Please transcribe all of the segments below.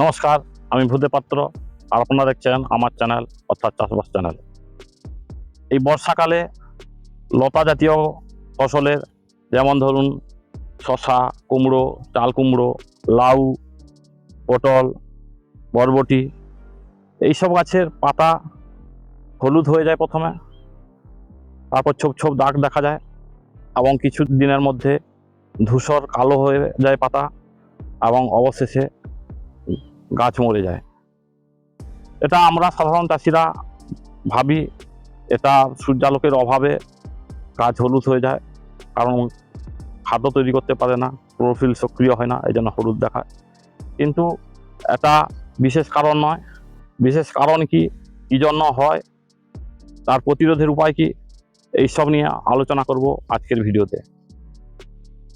নমস্কার, আমি ভূদে পাত্র আর আপনারা দেখছেন আমার চ্যানেল অর্থাৎ চাষবাস চ্যানেল। এই বর্ষাকালে লতা জাতীয় ফসলের যেমন ধরুন শশা কুমড়ো, চাল কুমড়ো, লাউ, পটল, বরবটি, এইসব গাছের পাতা হলুদ হয়ে যায় প্রথমে। তারপর ছোপ ছোপ দাগ দেখা যায় এবং কিছু দিনের মধ্যে ধূসর কালো হয়ে যায় পাতা এবং অবশেষে গাছ মরে যায়। এটা আমরা সাধারণ চাষিরা ভাবি, এটা সূর্যালোকের অভাবে গাছ হলুদ হয়ে যায়, কারণ খাদ্য তৈরি করতে পারে না, ক্লোরোফিল সক্রিয় হয় না এই জন্য হলুদ দেখায়। কিন্তু এটা বিশেষ কারণ নয়। বিশেষ কারণ কি? কী জন্য হয়? তার প্রতিরোধের উপায় কি? এইসব নিয়ে আলোচনা করব আজকের ভিডিওতে।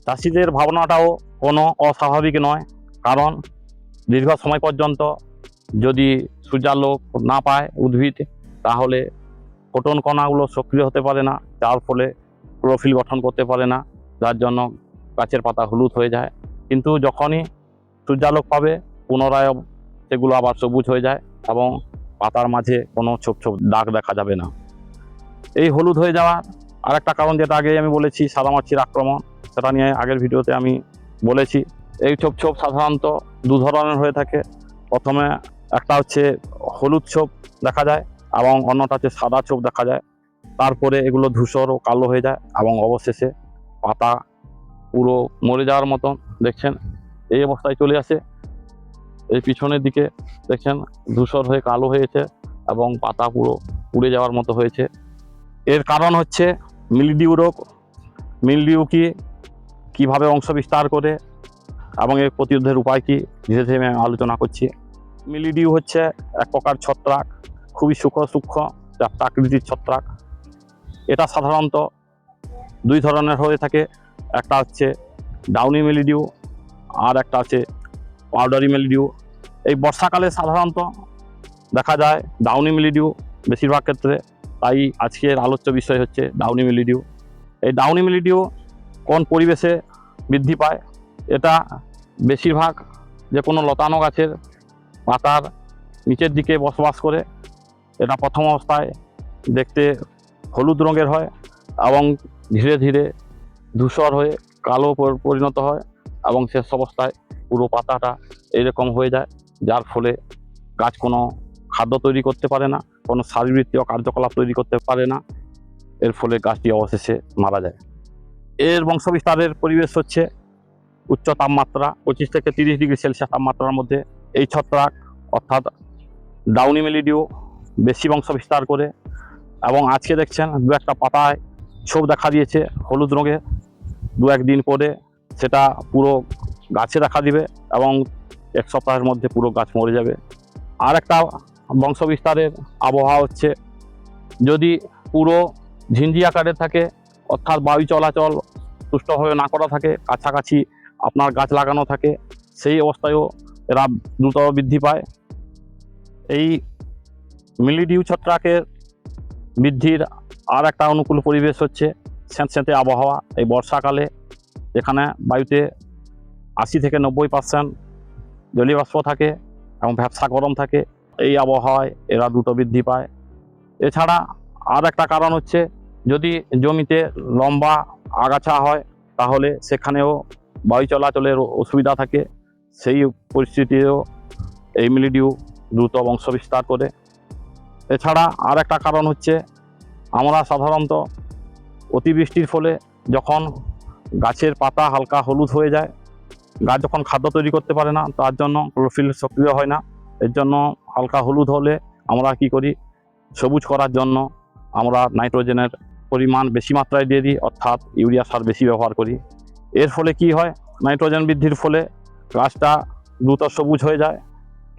চাষিদের ভাবনাটাও কোনো অস্বাভাবিক নয়, কারণ দীর্ঘ সময় পর্যন্ত যদি সূর্যালোক না পায় উদ্ভিদ, তাহলে ফোটন কণাগুলো সক্রিয় হতে পারে না, যার ফলে ক্লোরোফিল গঠন করতে পারে না, যার জন্য গাছের পাতা হলুদ হয়ে যায়। কিন্তু যখনই সূর্যালোক পাবে, পুনরায় সেগুলো আবার সবুজ হয়ে যায় এবং পাতার মাঝে কোনো ছোপ ছোপ দাগ দেখা যাবে না। এই হলুদ হয়ে যাওয়ার আরেকটা কারণ যেটা আগে আমি বলেছি, সাদামাছির আক্রমণ, সেটা নিয়ে আগের ভিডিওতে আমি বলেছি। এই ছোপ ছোপ সাধারণত দু ধরনের হয়ে থাকে। প্রথমে একটা হচ্ছে হলুদ ছোপ দেখা যায় এবং অন্যটা হচ্ছে সাদা ছোপ দেখা যায়। তারপরে এগুলো ধূসর ও কালো হয়ে যায় এবং অবশেষে পাতা পুরো মরে যাওয়ার মতন, দেখছেন? এই অবস্থায় চলে আসে। এই পিছনের দিকে, দেখছেন? ধূসর হয়ে কালো হয়েছে এবং পাতা পুরো পুড়ে যাওয়ার মতো হয়েছে। এর কারণ হচ্ছে মিলডিউ রোগ। মিলডিউ কি কীভাবে অংশ বিস্তার করে এবং এর প্রতিরোধের উপায় কি? ধীরে ধীরে আমি আলোচনা করছি। মিলিডিউ হচ্ছে এক প্রকার ছত্রাক, খুবই সূক্ষ্ম সূক্ষ্ম, যা প্রাকৃতিক ছত্রাক। এটা সাধারণত দুই ধরনের হয়ে থাকে। একটা হচ্ছে ডাউনি মিলিডিউ আর একটা আছে পাউডারি মিলিডিউ। এই বর্ষাকালে সাধারণত দেখা যায় ডাউনি মিলিডিউ বেশিরভাগ ক্ষেত্রে, তাই আজকের আলোচ্য বিষয় হচ্ছে ডাউনি মিলিডিউ। এই ডাউনি মিলিডিউ কোন পরিবেশে বৃদ্ধি পায়? এটা বেশিরভাগ যে কোনো লতানো গাছের পাতার নিচের দিকে বসবাস করে। এটা প্রথম অবস্থায় দেখতে হলুদ রঙের হয় এবং ধীরে ধীরে ধূসর হয়ে কালো পরিণত হয় এবং শেষ অবস্থায় পুরো পাতাটা এরকম হয়ে যায়, যার ফলে গাছ কোনো খাদ্য তৈরি করতে পারে না, কোনো শারীরবৃত্তীয় কার্যকলাপ তৈরি করতে পারে না। এর ফলে গাছটি অবশেষে মারা যায়। এর বংশবিস্তারের পরিবেশ হচ্ছে উচ্চ তাপমাত্রা পঁচিশ থেকে তিরিশ ডিগ্রি সেলসিয়াস তাপমাত্রার মধ্যে এই ছত্রাক, অর্থাৎ ডাউনি মেলিডিও বেশি বংশ বিস্তার করে এবং আজকে দেখছেন দু একটা পাতায় ছোপ দেখা দিয়েছে হলুদ রঙের দু একদিন পরে সেটা পুরো গাছে দেখা দিবে এবং এক সপ্তাহের মধ্যে পুরো গাছ মরে যাবে। আর একটা বংশ বিস্তারের আবহাওয়া হচ্ছে, যদি পুরো ঝিঞ্জি আকারে থাকে, অর্থাৎ বায়ু চলাচল সুষ্ঠুভাবে না করা থাকে, কাছাকাছি আপনার গাছ লাগানো থাকে, সেই অবস্থায়ও এরা দ্রুত বৃদ্ধি পায়। এই মিলিডিউ ছত্রাকের বৃদ্ধির আর একটা অনুকূল পরিবেশ হচ্ছে স্যাঁতস্যাঁতে আবহাওয়া। এই বর্ষাকালে এখানে বায়ুতে আশি থেকে নব্বই পার্সেন্ট জলীয় বাষ্প থাকে এবং ব্যবসা গরম থাকে। এই আবহাওয়ায় এরা দ্রুত বৃদ্ধি পায়। এছাড়া আর একটা কারণ হচ্ছে, যদি জমিতে লম্বা আগাছা হয়, তাহলে সেখানেও বায়ু চলাচলের অসুবিধা থাকে, সেই পরিস্থিতিতেও এই মিলিডিউ দ্রুত বংশ বিস্তার করে। এছাড়া আর একটা কারণ হচ্ছে, আমরা সাধারণত অতিবৃষ্টির ফলে যখন গাছের পাতা হালকা হলুদ হয়ে যায়, গাছ যখন খাদ্য তৈরি করতে পারে না, তার জন্য ক্লোরোফিল সক্রিয় হয় না। এর জন্য হালকা হলুদ হলে আমরা কি করি? সবুজ করার জন্য আমরা নাইট্রোজেনের পরিমাণ বেশি মাত্রায় দিয়ে দিই, অর্থাৎ ইউরিয়া সার বেশি ব্যবহার করি। এর ফলে কি হয়? নাইট্রোজেন বৃদ্ধির ফলে গাছটা দ্রুত সবুজ হয়ে যায়।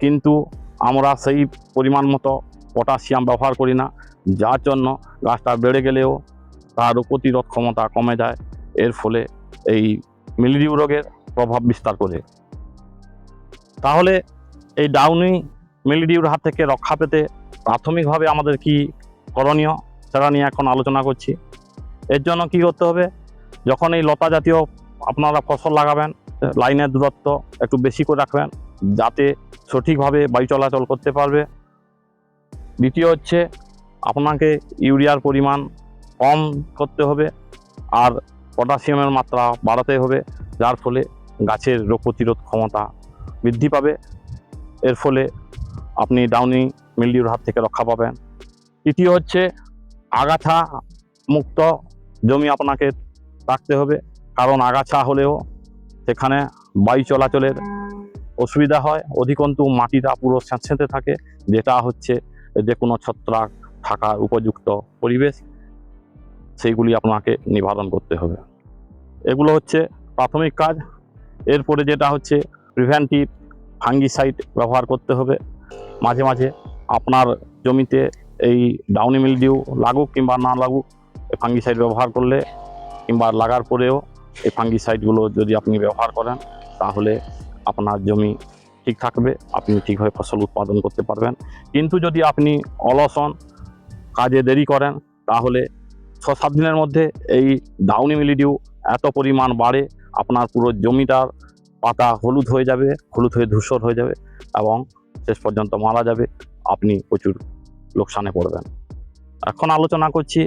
কিন্তু আমরা সেই পরিমাণ মতো পটাশিয়াম ব্যবহার করি না, যার জন্য গাছটা বেড়ে গেলেও তার প্রতিরোধ ক্ষমতা কমে যায়। এর ফলে এই মিলিডিউ রোগের প্রভাব বিস্তার করে। তাহলে এই ডাউনি মিলিডিউর হাত থেকে রক্ষা পেতে প্রাথমিকভাবে আমাদের কি করণীয় সেটা নিয়ে এখন আলোচনা করছি। এর জন্য কি করতে হবে? যখন এই লতা জাতীয় আপনারা ফসল লাগাবেন, লাইনের দূরত্ব একটু বেশি করে রাখবেন, যাতে সঠিকভাবে বায়ু চলাচল করতে পারবে। দ্বিতীয় হচ্ছে, আপনাকে ইউরিয়ার পরিমাণ কম করতে হবে আর পটাশিয়ামের মাত্রা বাড়াতে হবে, যার ফলে গাছের রোগ প্রতিরোধ ক্ষমতা বৃদ্ধি পাবে। এর ফলে আপনি ডাউনি মিলডিউর হাত থেকে রক্ষা পাবেন। তৃতীয় হচ্ছে, আগাছা মুক্ত জমি আপনাকে রাখতে হবে। কারণ আগাছা হলেও সেখানে বায়ু চলাচলের অসুবিধা হয়। অধিকন্তু মাটিটা পুরো স্যাঁতস্যাঁতে থাকে, যেটা হচ্ছে যে কোনো ছত্রাক থাকার উপযুক্ত পরিবেশ, সেইগুলি আপনাকে নিবারণ করতে হবে। এগুলো হচ্ছে প্রাথমিক কাজ। এরপরে যেটা হচ্ছে প্রিভেন্টিভ ফাঙ্গিসাইড ব্যবহার করতে হবে। মাঝে মাঝে আপনার জমিতে এই ডাউনি মিলডিউ লাগুক কিংবা না লাগুক ফাঙ্গিসাইড ব্যবহার করলে কিংবা লাগার পরেও এই ফাঙ্গিসাইডগুলো যদি আপনি ব্যবহার করেন, তাহলে আপনার জমি ঠিক থাকবে, আপনি ঠিকভাবে ফসল উৎপাদন করতে পারবেন। কিন্তু যদি আপনি অলস হন কাজে দেরি করেন, তাহলে ছ সাত দিনের মধ্যে এই ডাউনি মিলিডিউ এত পরিমাণ বাড়ে, আপনার পুরো জমিটার পাতা হলুদ হয়ে যাবে, হলুদ হয়ে ধূসর হয়ে যাবে এবং শেষ পর্যন্ত মারা যাবে। আপনি প্রচুর লোকসানে পড়বেন। এখন আলোচনা করছি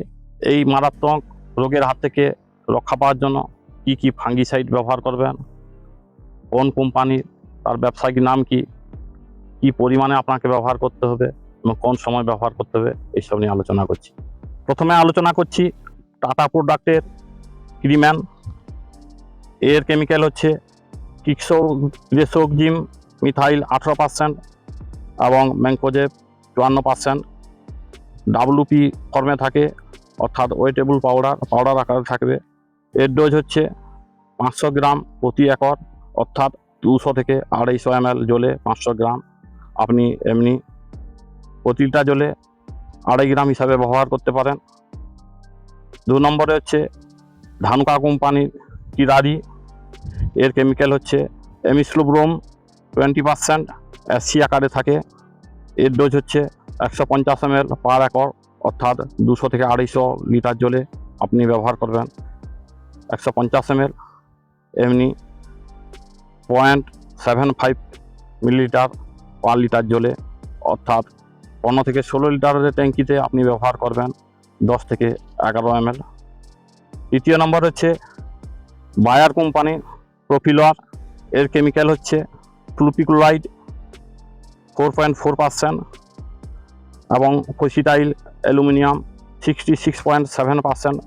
এই মারাত্মক রোগের হাত থেকে রক্ষা পাওয়ার জন্য। কি কি ফাঙ্গিসাইড ব্যবহার করবেন? কোন কোম্পানির তার ব্যবসায়িক নাম কি? কি পরিমাণে আপনাকে ব্যবহার করতে হবে এবং কোন সময় ব্যবহার করতে হবে? এইসব নিয়ে আলোচনা করছি। প্রথমে আলোচনা করছি টাটা প্রোডাক্টের ক্রিম্যান। এর কেমিক্যাল হচ্ছে কিক্সো মিথাইল আঠেরো পার্সেন্ট এবং ম্যাঙ্কোজেব চুয়ান্ন পার্সেন্ট ডাব্লুপি ফর্মে থাকে, অর্থাৎ ওয়েটেবল পাউডার পাউডার আকারে থাকবে। এর ডোজ হচ্ছে পাঁচশো গ্রাম প্রতি একর, অর্থাৎ দুশো থেকে আড়াইশো এম এল জলে পাঁচশো গ্রাম। আপনি এমনি প্রতিটা জলে আড়াই গ্রাম হিসাবে ব্যবহার করতে পারেন। দু নম্বরে হচ্ছে ধানকা কোম্পানির কিরারি। এর কেমিক্যাল হচ্ছে এমিসলুব্রোম টোয়েন্টি পার্সেন্ট অ্যাসি আকারে থাকে। এর ডোজ হচ্ছে একশো পঞ্চাশ এম পার একর, অর্থাৎ দুশো থেকে আড়াইশো লিটার জলে আপনি ব্যবহার করবেন। একশো পঞ্চাশ এম এমনি point seven five millilitre per litre জলে, অর্থাৎ পনেরো থেকে ষোলো লিটারের ট্যাঙ্কিতে আপনি ব্যবহার করবেন দশ থেকে এগারো এম তৃতীয় নম্বর হচ্ছে বায়ার কোম্পানি প্রফিলর এর কেমিক্যাল হচ্ছে fluopicolide four point four percent এবং fosetyl aluminium sixty six point seven percent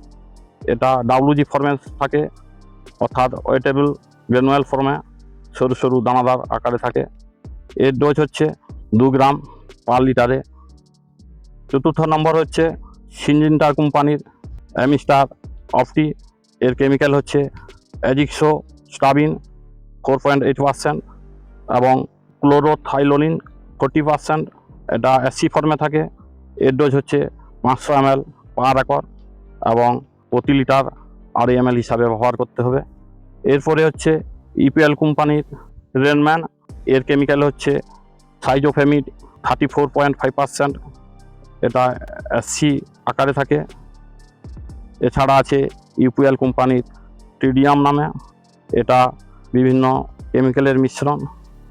এটা ডাব্লুজি ফর্মে থাকে, অর্থাৎ ওয়েটেবল গ্রেনুয়াল ফর্মে সরু সরু দানাদার আকারে থাকে। এর ডোজ হচ্ছে দু গ্রাম পার লিটারে চতুর্থ নম্বর হচ্ছে সিনজিন্টার কোম্পানির অ্যামিস্টার অফটি এর কেমিক্যাল হচ্ছে azoxystrobin four point eight percent এবং ক্লোরোথাইলোনিন ফোর্টি পার্সেন্ট এটা এসি ফর্মে থাকে। এর ডোজ হচ্ছে পাঁচশো এম এল পার একর এবং প্রতি লিটার আড়াই এম হিসাবে ব্যবহার করতে হবে। এরপরে হচ্ছে ইপিএল কোম্পানির রেনম্যান এর কেমিক্যাল হচ্ছে cyazofamid thirty four point five percent এটা এসসি আকারে থাকে। এছাড়া আছে ইউপিএল কোম্পানির টিডিয়াম নামে, এটা বিভিন্ন কেমিক্যালের মিশ্রণ,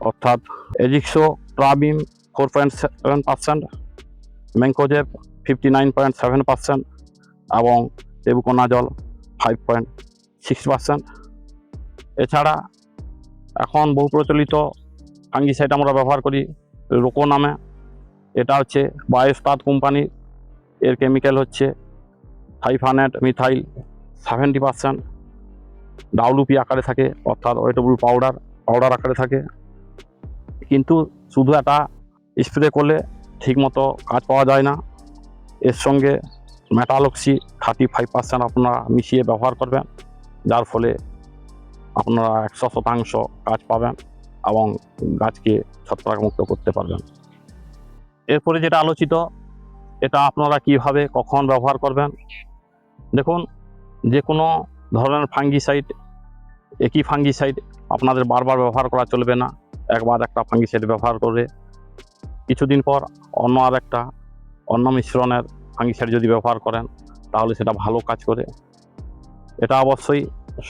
অর্থাৎ azoxystrobin four point seven percent mancozeb fifty nine point seven percent এবং tebuconazole five point six percent এছাড়া এখন বহু প্রচলিত ফাঙ্গিসাইড আমরা ব্যবহার করি, রোকো নামে। এটা হচ্ছে বায়োস্টাত কোম্পানি, এর কেমিক্যাল হচ্ছে thiophanate methyl seventy percent WP আকারে থাকে, অর্থাৎ ওয়েটেবল পাউডার পাউডার আকারে থাকে। কিন্তু শুধু এটা স্প্রে করলে ঠিকমতো কাজ পাওয়া যায় না। এর সঙ্গে মেটালক্সি থার্টি ফাইভ পার্সেন্ট আপনারা মিশিয়ে ব্যবহার করবেন, যার ফলে আপনারা একশো শতাংশ কাজ পাবেন এবং গাছকে ছত্রাকমুক্ত করতে পারবেন। এরপরে যেটা আলোচিত, এটা আপনারা কীভাবে, কখন ব্যবহার করবেন? দেখুন যে কোনো ধরনের ফাঙ্গিসাইড একই ফাঙ্গিসাইড আপনাদের বারবার ব্যবহার করা চলবে না, একবার একটা ফাঙ্গিসাইড ব্যবহার করে কিছুদিন পর অন্য আর একটা অন্য মিশ্রণের ফাঙ্গিসাইড যদি ব্যবহার করেন, তাহলে সেটা ভালো কাজ করে। এটা অবশ্যই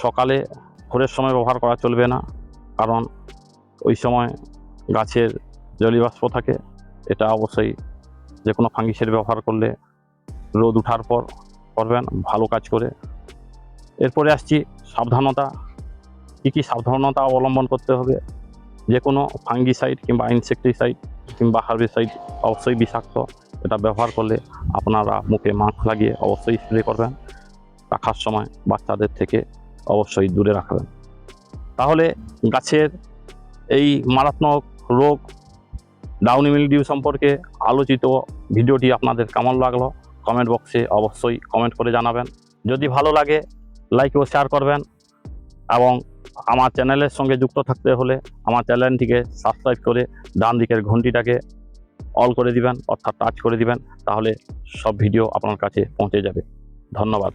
সকালে ভোরের সময় ব্যবহার করা চলবে না, কারণ ওই সময় গাছের জলীয়বাষ্প থাকে। এটা অবশ্যই যে কোনো ফাঙ্গিসের ব্যবহার করলে রোদ ওঠার পর করবেন, ভালো কাজ করে। এরপরে আসছি সাবধানতা। কী কী সাবধানতা অবলম্বন করতে হবে? যে কোনো ফাঙ্গিসাইড কিংবা ইনসেকটিসাইড কিংবা হার্বিসাইড অবশ্যই বিষাক্ত। এটা ব্যবহার করলে আপনারা মুখে মাস্ক লাগিয়ে অবশ্যই স্প্রে করবেন, রাখার সময় বাচ্চাদের থেকে অবশ্যই দূরে রাখবেন। তাহলে গাছের এই মারাত্মক রোগ, ডাউনি মিলডিউ সম্পর্কে আলোচিত ভিডিওটি আপনাদের কেমন লাগল কমেন্ট বক্সে অবশ্যই কমেন্ট করে জানাবেন। যদি ভালো লাগে, লাইক ও শেয়ার করবেন এবং আমার চ্যানেলের সঙ্গে যুক্ত থাকতে হলে আমার চ্যানেলটিকে সাবস্ক্রাইব করে ডান দিকের ঘন্টিটাকে অল করে দিবেন, অর্থাৎ টাচ করে দিবেন, তাহলে সব ভিডিও আপনার কাছে পৌঁছে যাবে। ধন্যবাদ।